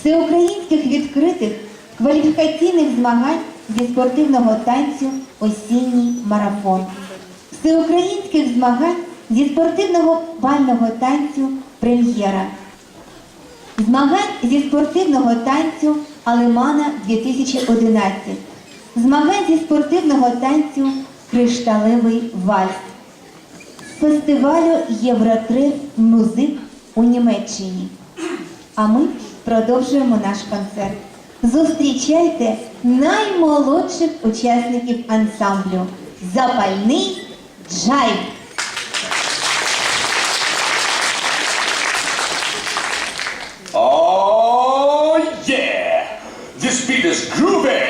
всеукраїнських відкритих кваліфікаційних змагань зі спортивного танцю осінній марафон, всеукраїнських змагань зі спортивного бального танцю прем'єра, змагань зі спортивного танцю Алемана 2011, змагань зі спортивного танцю Кришталевий вальс, фестивалю Євротрив Музик у Німеччині. А ми продовжуємо наш концерт. Зустрічайте наймолодших учасників ансамблю Запальний джайв. Oh yeah! This beat is groovy!